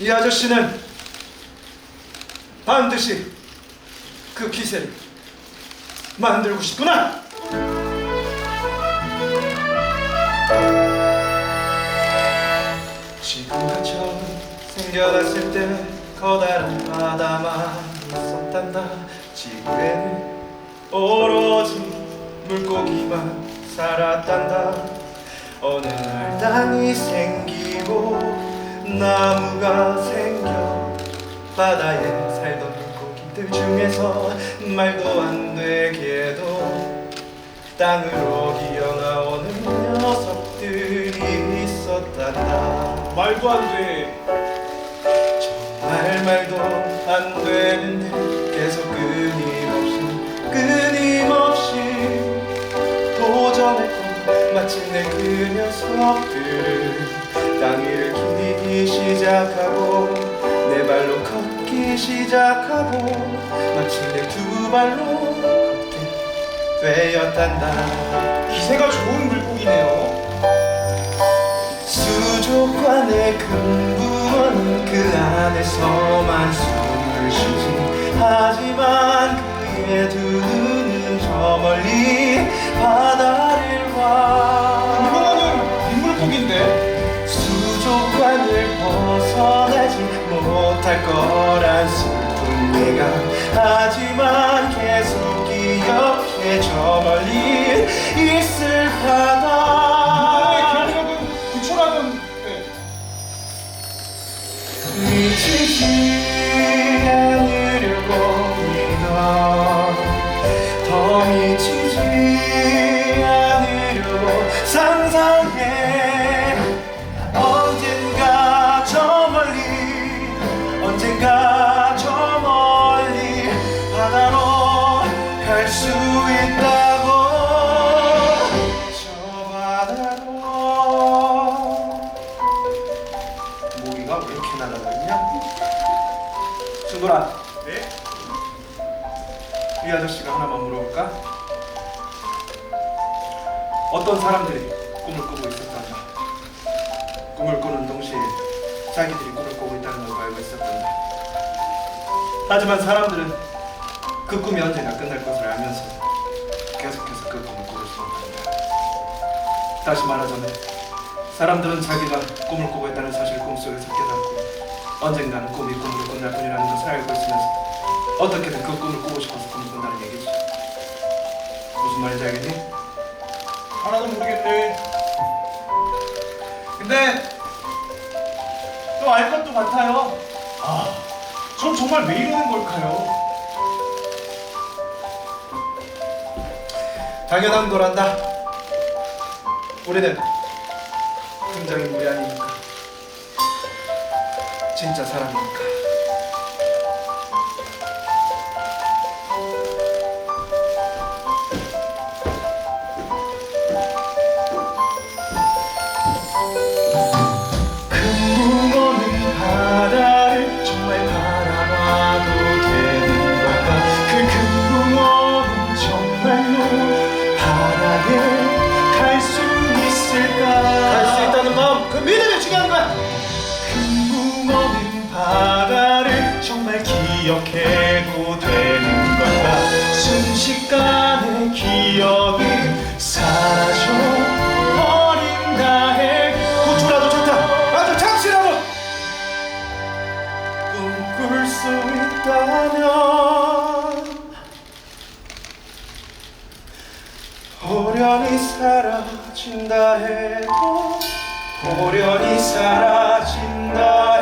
이 아저씨는 반드시 그 기세를 만들고 싶구나. 지금처럼 생겨났을 때 커다란 바다만 있었단다 지구에는 오로지 물고기만 살았단다 어느 날 땅이 생기고 나무가 생겨 바다에 살던 물고기들 중에서 말도 안 되게도 땅으로 기어나오는 녀석들이 있었단다 말도 안 돼. 정말 말도 안 되는데 계속 끊임없이 끊임없이 도전했고 마침내 그 녀석들을 땅 위를 시작하고 내 발로 걷기 시작하고 마침내 두 발로 걷게 되었단다 기세가 좋은 물고기네요. 수족관의 금붕어는 그 안에서만 숨을 쉬지 하지만 그의 두 눈은 저 멀리 바다를 봐 이거는 민물고기인데. 수족관을 벗어나지 못할 거란 슬픈 내가 하지만 계속 기억해 저 멀리 있을 바다 구천하는. 네. 미치지 않으려고 믿어 더 미치 순돌아 네? 이 아저씨가 하나만 물어볼까? 어떤 사람들이 꿈을 꾸고 있었단다 꿈을 꾸는 동시에 자기들이 꿈을 꾸고 있다는 걸 알고 있었단다 하지만 사람들은 그 꿈이 언제나 끝날 것을 알면서 계속해서 그 꿈을 꾸고 싶었단다 다시 말하자면 사람들은 자기가 꿈을 꾸고 있다는 사실 꿈속에서 깨닫고 언젠가는 꿈이 꿈으로 끝날 뿐이라는 것을 알고 있으면서 어떻게든 그 꿈을 꾸고 싶어서 꿈을 꾼다는 얘기지 무슨 말인지 알겠니? 하나도 모르겠네. 근데 또 알 것도 같아요. 아, 전 정말 왜 이러는 걸까요? 당연한 거란다 우리는 등장인물이 아니니까 진짜 사람이니까. 금붕어는 바다를 정말 바라봐도 되는 걸까? 그 금붕어는 정말로 바다에 기억해도 되는 걸까 순식간에 기억이 사라져 버린다 해도 고추라도 좋다. 아주 잠시라도 꿈꿀 수 있다면 호련히 사라진다 해도 호련히 사라진다